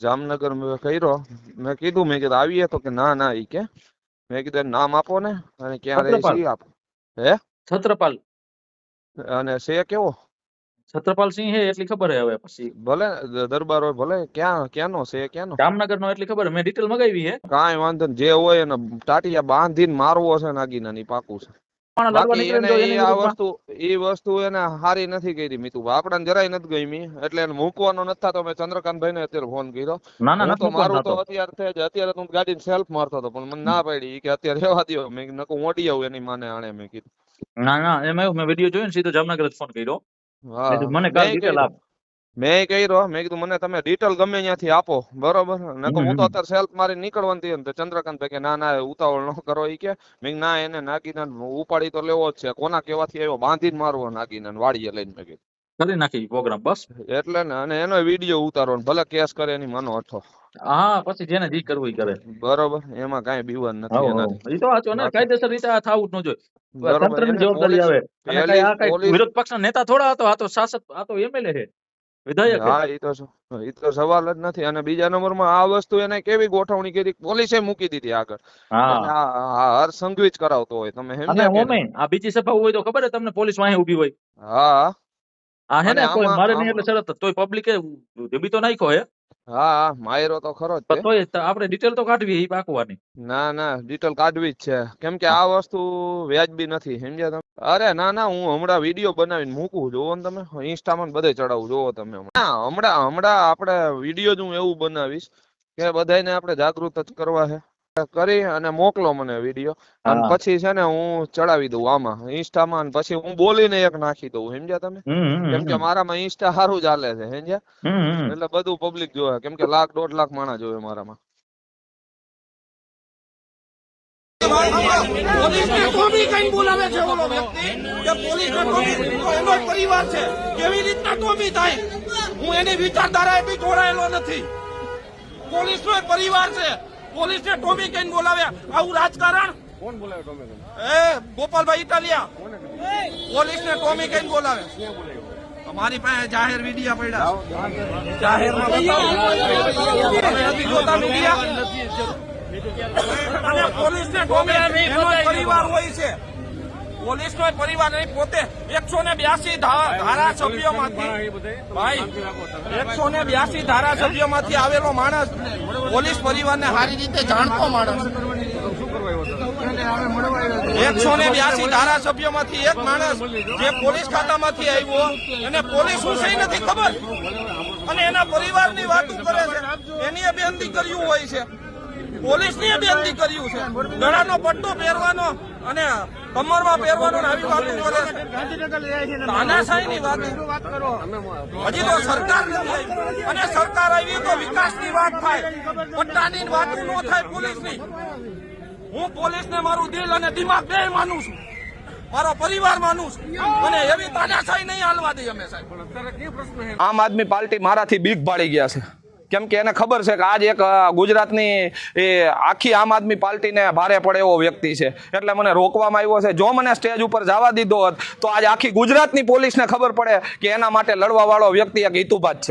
જામનગર મેં કર્યો. મેં કીધું મેં કીધું આવીએ તો કે ના ના. ઈ કે મેં કીધું નામ આપો ને અને ક્યાં રહે છે. આપો. હે? છત્રપાલ. અને છે કેવો? છત્રપાલ સિંહ હે એટલી ખબર હે હવે પછી. ભલે દરબાર હોય ભલે ક્યાં ક્યાંનો છે ક્યાંનો? જામનગર નો એટલી ખબર. મેં ડિટેલ મગાવી હે. કાંઈ વાંધો જે હોય એને ટાટિયા બાંધીને મારવો છે નાગીના ની પાકું છે. બાકી એને ને તો ઈ એની આ વસ્તુ ઈ વસ્તુ એને હારી નથી કરી મીતુભા આપણાને જરાય નથી ગમી એટલે એને મૂકવાનો નથી થતો. મેં ચંદ્રકાંતભાઈ ને અત્યારે ફોન કર્યો. ના ના તો મારું તો અત્યારે થઈ જ. અત્યારે તો હું ગાડીને સેલ્ફ મારતો હતો પણ મને ના પડી કે અત્યારે રહેવા દ્યો. મેં મોટી આવું એની માને આણે મેં કીધું. ના ના એમાં એવું મેં વીડિયો જોયો ને સીધો જામનગર જ ફોન કર્યો. મને કાલ ડિટેલ આપ. મેં કર્યો મેં કીધું મને તમે ડિટેલ ગમે ત્યાંથી આપો. બરોબર? નકર હું તો અત્યારે સેલ્ફ મારી નીકળવાની હતી ચંદ્રકાંત ભાઈ કે ના ના ઉતાવળ ન કરો. એ કે મેં ના એને નાગીના ઉપાડી તો લેવો જ છે. કોના કેવાથી આવ્યો? બાંધીને મારવો નાગીના વાડીએ લઈને. મેં કીધું. કરી નાખી પ્રોગ્રામ બસ. એટલે ને અને એનો વીડિયો ઉતારો ભલે કેસ કરે એની માનો અઠો હા પછી જેને જી કરવું કરે. બરોબર? એમાં કાઈ બીવાન નથી ઈ તો આચો ને કાયદેસર રીતે આ થાવું જ ન જોઈએ. તંત્રની જવાબદારી આવે. અને આ કાંઈ વિરોધ પક્ષના નેતા થોડા હતો આ તો શાસક આ તો એમએલએ છે. વિધાયક હા એ તો એ તો સવાલ જ નથી. અને બીજા નંબરમાં આ વસ્તુ એને કેવી ગોઠવણી કરી? પોલીસે મૂકી દીધી આગળ. હા. હર સંઘવી જ કરાવતો હોય. તમે આ બીજી સભા હોય તો ખબર હે તમને પોલીસ વાહે ઊભી હોય? હા. આ હે ને કોઈ મારે નહીં એટલે શરત તોય પબ્લિકે જબી તો નાખ્યો હે. હા હા માયરો તો ખરો જ તોય આપણે ડિટેલ તો કાઢવી એ પાકવાની. ના ના ડિટેલ કાઢવી જ છે. કેમ કે આ વસ્તુ વ્યાજબી નથી સમજ્યા તમે? અરે ના ના હું હમણાં વીડિયો બનાવીને મૂકું જોવો ને તમે ઇન્સ્ટામાં બધે ચડાવું જોવો તમે હમણાં. ના હમણાં હમણાં આપણે વીડિયો જ હું એવું બનાવીશ કે બધાને આપણે જાગૃત જ કરવા છે કરી અને મોકલો મને વીડિયો અને પછી છે ને હું ચડાવી દઉં આમાં. ઇન્સ્ટામાં અને પછી હું બોલીને એક નાખી દઉં. સમજ્યા તમે? કેમ કે મારામાં ઇન્સ્ટા સારું ચાલે છે સમજ્યા. એટલે બધું પબ્લિક જોવે. કેમ કે લાખ દોઢ લાખ માણસ જોવે મારામાં. પરિવાર છે. કેવી રીતના ટોમી થાય? હું એની વિચારધારાએ જોડાયેલો નથી. પોલીસનો એક પરિવાર છે. પોલીસને ટોમી કઈ બોલાવ્યા. આવું રાજકારણ? કોણ બોલાવે ટોમી એ ગોપાલભાઈ ઇટાલિયા. પોલીસને ટોમી કઈ બોલાવે. અમારી પાસે જાહેર મીડિયા પડ્યા. નથી જોતા મીડિયા અને પોલીસને ટોમી પરિવાર હોય છે. પોલીસનો નો પરિવાર નહીં પોતે એકસો ને બ્યાસી ધારાસભ્યોમાંથી ભાઈ એકસો ને બ્યાસી ધારાસભ્યોમાંથી આવેલો માણસ પોલીસ પરિવારને સારી રીતે જાણતો માણસ. એકસો ને બ્યાસી ધારાસભ્યોમાંથી એક માણસ જે પોલીસ ખાતામાંથી આવ્યો અને પોલીસ શું સહી નથી ખબર. અને એના પરિવારની વાતો કરે છે? એની એ બેનતી કર્યું હોય છે. પોલીસની એ બેનતી કર્યું છે. ગળાનો પટ્ટો પહેરવાનો અને કમરમાં પહેરવાનું આવી વાતો તાનાશાહીની વાત. હજી તો સરકાર અને સરકાર આવી તો વિકાસની વાત થાય. પટ્ટાની વાત ન થાય પોલીસની. હું પોલીસને મારું દિલ અને દિમાગ બે માનું છું. મારો પરિવાર માનું છું. અને એવી તાનાશાહી નહીં હાલવા દઈએ અમે સાહેબ. આમ આદમી પાર્ટી મારાથી બીક ભાળી ગયા છે. કેમ કે એને ખબર છે કે આજ એક ગુજરાતની, એ, આખી આમ આદમી પાર્ટીને ભારે પડે એવો વ્યક્તિ છે. એટલે મને રોકવામાં આવ્યો છે. જો મને સ્ટેજ ઉપર જવા દીધો હોત, તો આજ આખી ગુજરાતની પોલીસને ખબર પડે કે એના માટે લડવા વાળો વ્યક્તિ એક હિતુભાત છે.